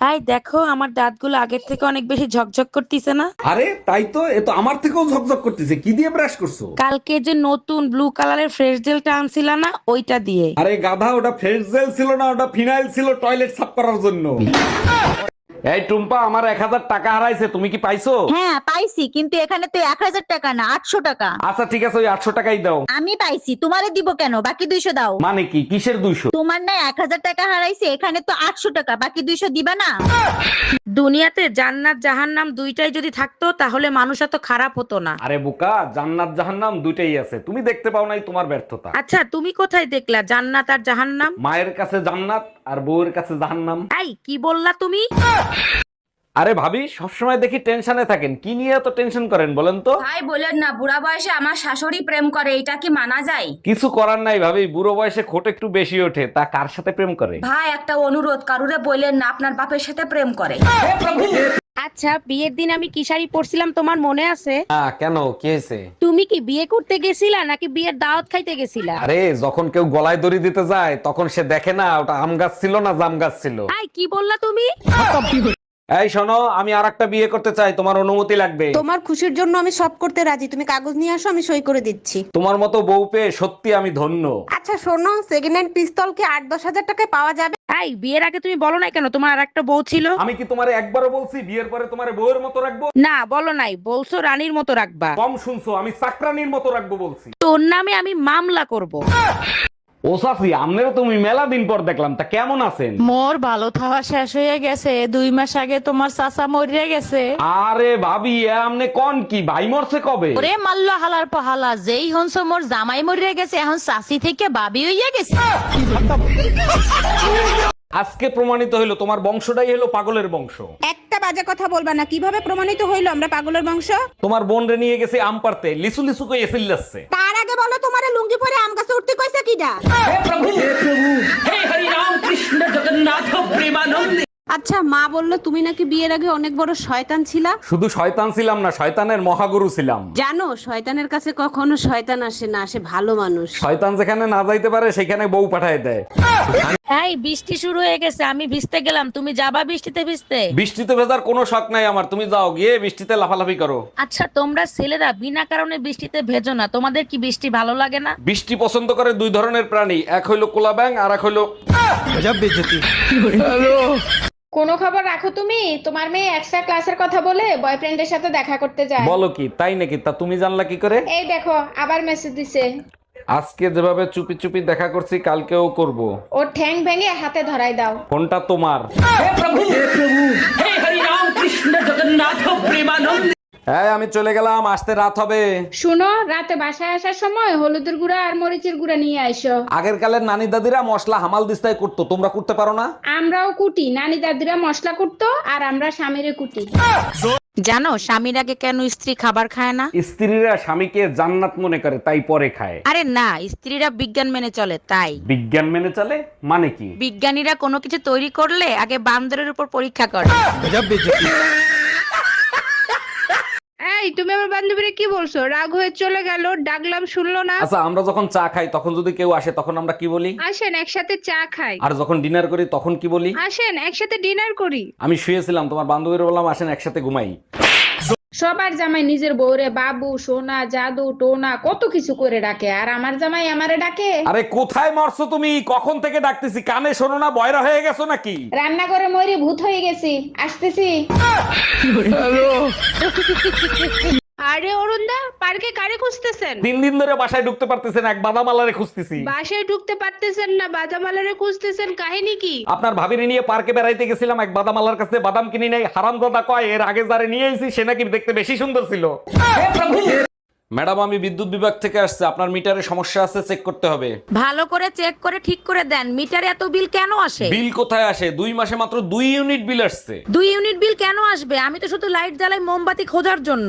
তাই দেখো আমার দাঁতগুলো আগের থেকে অনেক বেশি ঝকঝক করতেছে না? আরে তাই তো এ তো আমার থেকেও ঝকঝক করতেছে। কি দিয়ে ব্রাশ করছ? কালকে যে নতুন ব্লু কালারের ফ্রেশ জেলটা আনছিল না ওইটা দিয়ে। আরে গাধা ওটা ফ্রেশ জেল ছিল না ওটা ফিনাইল ছিল টয়লেট সাফ করার জন্য। এই টুম্পা আমার এক হাজার টাকা হারাইছে তুমি কি পাইছো? হ্যাঁ পাইছি কিন্তু এখানে তো এক হাজার টাকা না আটশো টাকা। আচ্ছা ঠিক আছে ওই আটশো টাকাই দাও। আমি পাইছি তোমারে দিব কেন? বাকি দুইশো দাও। মানে কি? কিসের দুইশো? তোমার না এক হাজার টাকা হারাইছে এখানে তো আটশো টাকা বাকি দুইশো দিবা না? দুনিয়াতে জান্নাত জাহান্নাম দুইটাই যদি থাকতো তাহলে মানুষ এত খারাপ হতো না। আরে বুকা জান্নাত জাহান্নাম দুইটাই আছে। তুমি দেখতে পাও নাই তোমার ব্যর্থতা। আচ্ছা তুমি কোথায় দেখলা জান্নাত আর জাহান্নাম? মায়ের কাছে জান্নাত আর বউয়ের কাছে জাহান্নাম? এই কি বললা তুমি? আরে ভাবি সবসময় দেখি টেনশনে থাকেন। কি নিয়ে এত টেনশন করেন বলেন তো? ভাই বলেন না বুড়া বয়সে আমার শাশুড়ি প্রেম করে এটা কি মানা যায়? কিছু করার নাই ভাবি বুড়ো বয়সে খোট একটু বেশি ওঠে তা কার সাথে প্রেম করে? ভাই একটা অনুরোধ কারুরে বললেন না আপনার বাপের সাথে প্রেম করে। আচ্ছা বিয়ের দিন আমি কি শাড়ি পরছিলাম তোমার মনে আছে? হ্যাঁ কেন? কি হয়েছে? তুমি কি বিয়ে করতে গেছিলা নাকি বিয়ের দাওয়াত খাইতে গেছিলা? আরে যখন কেউ গলায় দড়ি দিতে যায় তখন সে দেখে না ওটা আম গাছ ছিল না জাম গাছ ছিল। এই কি বললা তুমি? এই শোনো আমি আর একটা বিয়ে করতে চাই তোমার অনুমতি লাগবে। তোমার খুশির জন্য আমি সব করতে রাজি। তুমি কাগজ নিয়ে আসো আমি সই করে দিচ্ছি। তোমার মতো বউ পেয়ে সত্যি আমি ধন্য। আচ্ছা শোনো সেকেন্ড হ্যান্ড পিস্তল কি আট দশ হাজার টাকায় পাওয়া যাবে? এই বিয়ের আগে তুমি বলো নাই কেন? তোমার আর একটা বউ ছিল? আমি কি তোমারে একবারও বলছি বিয়ের পরে তোমার বউয়ের মতো রাখব? না বলো নাই। বলছো রানীর মতো রাখবা। কম শুনছো আমি চাকরানির মতো রাখব বলছি। তোর নামে আমি মামলা করব। ও সাফি আমনেরও তুমি মেলা দিন পর দেখলাম তা কেমন আছেন? মোর ভালো থাওয়া শেষ হয়ে গেছে দুই মাস আগে তোমার চাচা মরিয়া গেছে। আরে ভাবি এ আমনে কোন কি ভাই মরছে কবে? ওরে মাল্ল হালার পাহালা যেই হনস মোর জামাই মরিয়া গেছে এখন চাষি থেকে বাবি হইয়া গেছে। আজকে প্রমাণিত হইল তোমার বংশটাই হলো পাগলের বংশ। বাজে কথা বলবা না। কীভাবে প্রমাণিত হইল আমরা পাগলের বংশ? তোমার বোন রে নিয়ে গেছে আম পারতে লিসু লিসু কই এসিল যাচ্ছে তার আগে বলো তোমারে লুঙ্গি পরে আম গাছে উঠতে কইছে কিডা? আচ্ছা মা বলল তুমি নাকি বিয়ের আগে অনেক বড় শয়তান ছিলা? শুধু শয়তান ছিলাম না শয়তানের মহাগুরু ছিলাম। জানো শয়তানের কাছে কখনো শয়তান আসে না আসে ভালো মানুষ। শয়তান যেখানে না যাইতে পারে সেখানে বউ পাঠায় দেয়। এই বৃষ্টি শুরু হয়ে গেছে আমি ভিজতে গেলাম। তুমি যাবা বৃষ্টিতে ভিজতে? বৃষ্টিতে ভেজার কোনো শখ নাই আমার তুমি যাও গিয়ে বৃষ্টিতে লাফালাফি করো। আচ্ছা তোমরা ছেলেরা বিনা কারণে বৃষ্টিতে ভেজো না তোমাদের কি বৃষ্টি ভালো লাগে না? বৃষ্টি পছন্দ করে দুই ধরনের প্রাণী এক হইল কোলা ব্যাং আর এক হইল কোনো খবর রাখো তুমি? তোমার মেয়ে এক্সট্রা ক্লাসের কথা বলে বয়ফ্রেন্ডের সাথে দেখা করতে যায়। বলো কি তাই নাকি? তা তুমি জানলা কি করে? এই দেখো আবার মেসেজ দিছে। আজকে যেভাবে চুপি চুপি দেখা করছি কালকেও করব। ওর ঠ্যাং ভেঙে হাতে ধরাই দাও। ফোনটা তোমার। হ্যাঁ আমি চলে গেলাম আসতে রাত হবে। শুনো রাতে বাসায় আসার সময় হলুদের গুঁড়া আর মরিচের গুঁড়া নিয়ে আইসো। আগের কালের নানি দাদিরা মশলা হামাল দিস্তায় করতো তোমরা করতে পারো না? আমরাও কুটি নানি দাদিরা মশলা কুটতো আর আমরা স্বামীরে কুটি। জানো স্বামীর আগে কেন স্ত্রী খাবার খায় না? স্ত্রীরা স্বামীকে জান্নাত মনে করে তাই পরে খায়। আরে না স্ত্রীরা বিজ্ঞান মেনে চলে তাই। বিজ্ঞান মেনে চলে মানে কি? বিজ্ঞানীরা কোনো কিছু তৈরি করলে আগে বান্দরের উপর পরীক্ষা করে। এই তুমি আমার বান্ধবীরে কি বলছো? রাগ হয়ে চলে গেল ডাকলাম শুনলো না। আচ্ছা আমরা যখন চা খাই তখন যদি কেউ আসে তখন আমরা কি বলি? আসেন একসাথে চা খাই। আর যখন ডিনার করি তখন কি বলি? আসেন একসাথে ডিনার করি। আমি শুয়েছিলাম তোমার বান্ধবীর বললাম আসেন একসাথে ঘুমাই। সবার জামাই নিজের বউরে বাবু সোনা জাদু টোনা কত কিছু করে ডাকে। আর আমার জামাই আমারে ডাকে। আরে কোথায় মরছো তুমি? কখন থেকে ডাকতেছি? কানে শোনো না বয়রা হয়ে গেছো নাকি? রান্না করে মরি ভূত হয়ে গেছি। আসতেছি। পার্কে কারে খুঁজতেছেন? তিন দিন ধরে বাসায় ঢুকতে পারতেছেন এক বাদামালারে খুঁজতেছি। বাসায় ঢুকতে পারতেছেন না বাদামালারে খুঁজতেছেন কাহিনী কি? আপনার ভাবিনি নিয়ে পার্কে বেড়াইতে গেছিলাম এক বাদামালার কাছে বাদাম কিনি নাই হারাম দাদা কয় এর আগে যারে নিয়ে এসেছি সে নাকি দেখতে বেশি সুন্দর ছিল। ম্যাডাম আমি বিদ্যুৎ বিভাগ থেকে আসছে আপনার মিটারে সমস্যা আছে চেক করতে হবে। ভালো করে চেক করে ঠিক করে দেন মিটারে এত বিল কেন আসে? বিল কোথায় আসে? দুই মাসে মাত্র দুই ইউনিট বিল আসছে। দুই ইউনিট বিল কেন আসবে? আমি তো শুধু লাইট জ্বালাই মোমবাতি খোঁজার জন্য।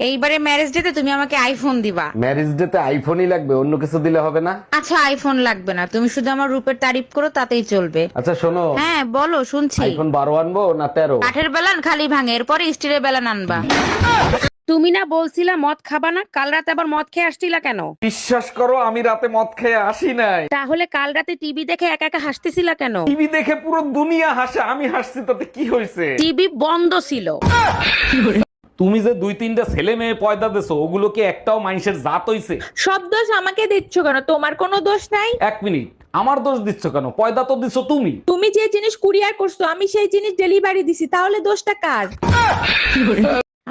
এইবারে ম্যারেজ ডেতে তুমি আমাকে আইফোন দিবা। ম্যারেজ ডে তে আইফোনই লাগবে অন্য কিছু দিলে হবে না? আচ্ছা আইফোন লাগবে না। তুমি শুধু আমার রূপের তারিফ করো তাতেই চলবে। আচ্ছা শোনো। হ্যাঁ বলো শুনছি। আইফোন বারো আনব না তেরো? কাঠের বেলান খালি ভাঙে এরপরে স্টিলের বেলান আনবা। তুমি না বলছিলা মদ খাবা না কাল রাতে আবার মদ খেয়ে আসছিলা কেন? বিশ্বাস করো আমি রাতে মদ খেয়ে আসি নাই। তাহলে কাল রাতে টিভি দেখে একা একা হাসতেছিলা কেন? টিভি দেখে পুরো দুনিয়া হাসে আমি হাসছি তাতে কি হয়েছে টিভি বন্ধ ছিল। তুমি যে দুই তিনটা ছেলে মেয়ে পয়দা দেছো ওগুলো কি একটাও মানুষের জাত হইছে? সব দোষ আমাকে দিচ্ছ কেন? তোমার কোনো দোষ নাই? এক মিনিট। আমার দোষ দিচ্ছ কেন? পয়দা তো দিছো তুমি। তুমি যে জিনিস কুরিয়ার করছ আমি সেই জিনিস ডেলিভারি দিছি তাহলে দোষটা কার?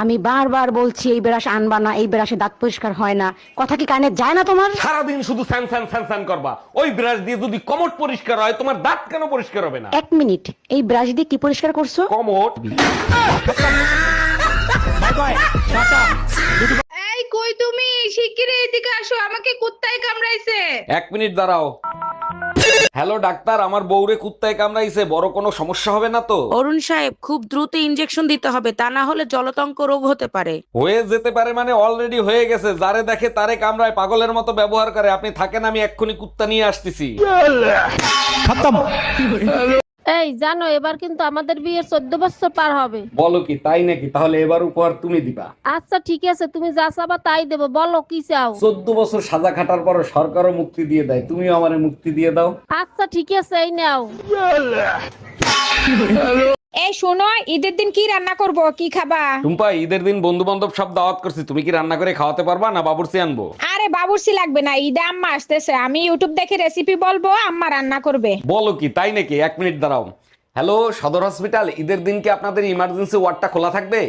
আমি বারবার বলছি এই ব্রাশ আনবা না এই ব্রাশে দাঁত পরিষ্কার হয় না। কথা কি কানে যায় না তোমার? সারাদিন শুধু স্যান স্যান স্যান স্যান করবা। ওই ব্রাশ দিয়ে যদি কমট পরিষ্কার হয় তোমার দাঁত কেন পরিষ্কার হবে না? এক মিনিট এই ব্রাশ দিয়ে কি পরিষ্কার করছ? কমট। এই কই তুমি? শিগগিরই এদিকে আসো। আমাকে কুত্তায় কামড়াইছে। এক মিনিট দাঁড়াও। Hello doctor. আমার বউরে কুত্তায় কামড়াইছে। বড় কোনো সমস্যা হবে না তো? অরুণ সাহেব খুব দ্রুত ইনজেকশন দিতে হবে। তা না হলে জলতঙ্ক রোগ হতে পারে। হয়ে যেতে পারে মানে অলরেডি হয়ে গেছে। যারে দেখে তারে কামড়ায় পাগলের মতো ব্যবহার করে। আপনি থাকেন আমি এক্ষুনি কুত্তা নিয়ে আসতেছি। এই জানো এবার কিন্তু আমাদের বিয়ের চোদ্দ বছর পার হবে। বলো কি তাই নাকি? তাহলে এবার উপহার তুমি দিবা। আচ্ছা ঠিক আছে তুমি যা চাবা তাই দেবো বলো কি চাও? চোদ্দ বছর সাজা খাটার পর সরকারও মুক্তি দিয়ে দেয় তুমিও আমারে মুক্তি দিয়ে দাও। আচ্ছা ঠিক আছে এই নাও। এই শোনো ঈদের দিন কি রান্না করব? কি খাবা? টুম্পা ঈদের দিন বন্ধু বান্ধব সব দাওয়াত করছি। তুমি কি রান্না করে খাওয়াতে পারবা না বাবুর্চি আনব? আরে বাবুর্চি লাগবে না ঈদে আম্মা আসতেছে। আমি ইউটিউব দেখে রেসিপি বলব আম্মা রান্না করবে। বলো কি তাই নাকি? এক মিনিট দাঁড়াও। হ্যালো সদর হসপিটাল ঈদের দিন কি আপনাদের ইমার্জেন্সি ওয়ার্ডটা খোলা থাকবে?